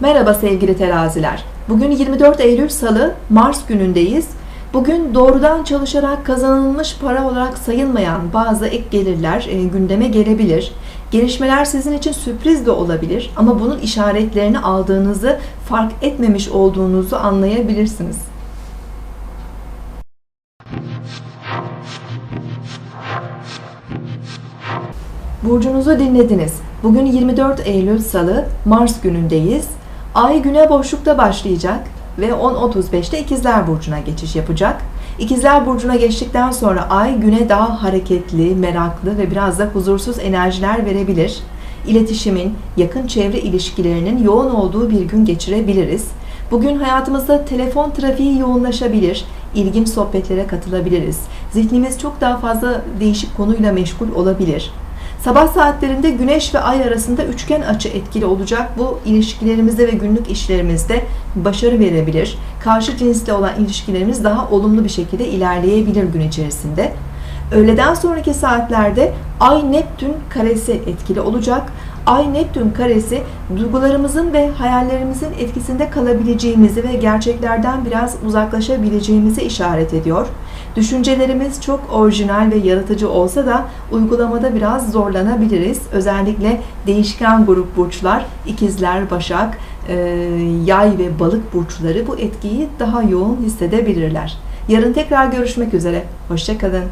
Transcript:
Merhaba sevgili teraziler. Bugün 24 Eylül Salı, Mars günündeyiz. Bugün doğrudan çalışarak kazanılmış para olarak sayılmayan bazı ek gelirler e, gündeme gelebilir. Gelişmeler sizin için sürpriz de olabilir ama bunun işaretlerini aldığınızı fark etmemiş olduğunuzu anlayabilirsiniz. Burcunuzu dinlediniz. Bugün 24 Eylül Salı, Mars günündeyiz. Ay güne boşlukta başlayacak ve 10.35'te İkizler Burcu'na geçiş yapacak. İkizler Burcu'na geçtikten sonra Ay güne daha hareketli, meraklı ve biraz da huzursuz enerjiler verebilir. İletişimin, yakın çevre ilişkilerinin yoğun olduğu bir gün geçirebiliriz. Bugün hayatımızda telefon trafiği yoğunlaşabilir, ilginç sohbetlere katılabiliriz. Zihnimiz çok daha fazla değişik konuyla meşgul olabilir. Sabah saatlerinde Güneş ve Ay arasında üçgen açı etkili olacak. Bu ilişkilerimizde ve günlük işlerimizde başarı verebilir. Karşı cinsle olan ilişkilerimiz daha olumlu bir şekilde ilerleyebilir gün içerisinde. Öğleden sonraki saatlerde Ay Neptün karesi etkili olacak. Ay Neptün karesi duygularımızın ve hayallerimizin etkisinde kalabileceğimizi ve gerçeklerden biraz uzaklaşabileceğimizi işaret ediyor. Düşüncelerimiz çok orijinal ve yaratıcı olsa da uygulamada biraz zorlanabiliriz. Özellikle değişken grup burçlar, ikizler, başak, e, yay ve balık burçları bu etkiyi daha yoğun hissedebilirler. Yarın tekrar görüşmek üzere. Hoşçakalın.